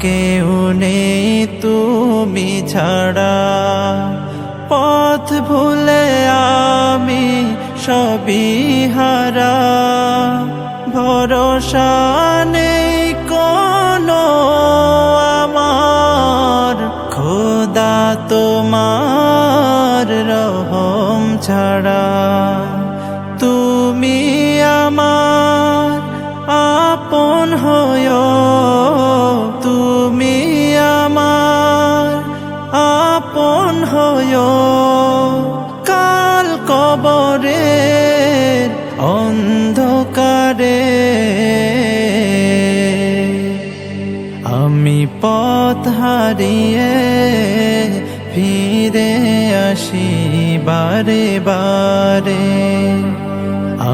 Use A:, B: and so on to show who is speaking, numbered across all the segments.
A: কেউ নেই তুমি ছাড়া। পথ ভুলে আমি সবই হারা। ভরসা নেই কোনো আমার। খোদা তোমার রহম ছাড়া। তুমি আমার আপন হয় আমি পথ হারিয়ে ফিরে আসি বারে বারে।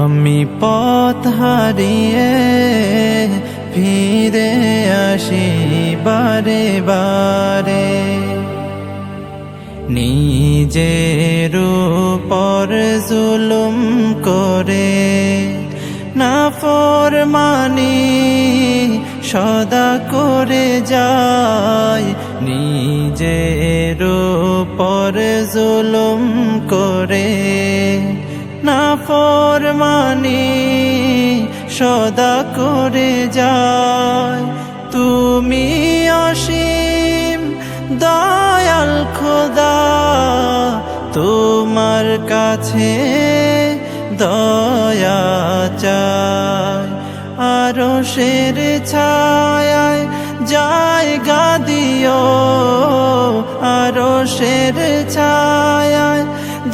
A: আমি পথ হারিয়ে ফিরে আসি বারে বারে। নিজের উপর জুলুম করে না ফরমানি সদা করে যায়, নিজের উপর জুলুম করে। না ফরমানি, সদা করে যায়। তুমি অসীম দয়াল খোদা, তোমার কাছে দয়া চাই। আরও শের ছায় জায়গা দিও আরও শের ছায়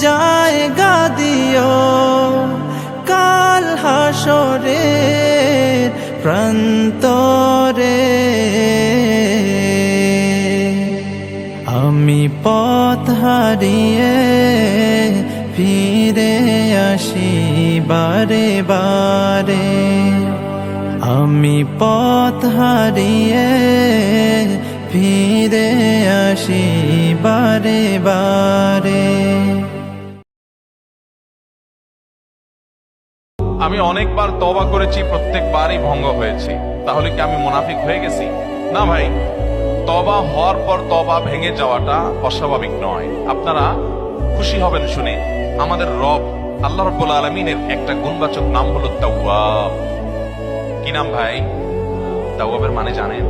A: জায়গা দিও। কাল হাসরের প্রান্তরে আমি পথ হারিয়ে ফিরে আসি বারে বারে। আমি পথ হারিয়ে ফিরে আসি বারে বারে।
B: আমি অনেকবার তবা করেছি, প্রত্যেকবারই ভঙ্গ হয়েছে। তাহলে কি আমি মুনাফিক হয়ে গেছি? না ভাই তবা হওয়ার পর তবা ভেঙে যাওয়াটা অস্বাভাবিক নয়। আপনারা খুশি হবেন শুনে আমাদের রব আল্লাহ রব্বুল আলমিনের একটা গুণবাচক নাম হলো তাওয়াব। কি নাম ভাই? তাওয়াবের মানে জানেন?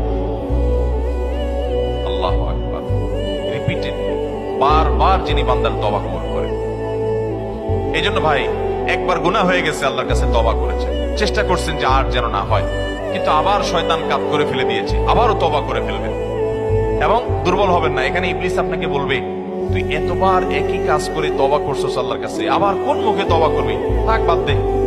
B: আল্লাহ আকবার। রিপিটেড বারবার যিনি বান্দার তবা এই জন্য ভাই, একবার গুনাহ হয়ে গেছে, আল্লাহর কাছে তবা করেছেন চেষ্টা করছেন যে আর যেন না হয়। কিন্তু আবার শয়তান কাত করে ফেলে দিয়েছে। আবারও তবা করে ফেলবেন। এবং দুর্বল হবেন না। এখানে ইবলিস আপনাকে বলবে, তুই এতবার একই কাজ করে তবা করছ আল্লাহর কাছে। আবার কোন মুখে তবা করবি? থাক, বাদ দে।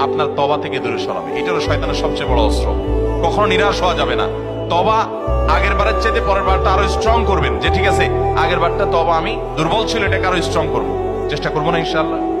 B: আপনার তবা থেকে দূরে সরাবে। এটারও শয়তানের সবচেয়ে বড় অস্ত্র। কখনো নিরাশ হওয়া যাবে না। তবা আগের বারের চাইতে পরের বারটা আরও স্ট্রং করবেন। যে ঠিক আছে, আগের বারটা তবা আমি দুর্বল ছিল, এটাকে আরও স্ট্রং করব। চেষ্টা করব না ইনশাল্লাহ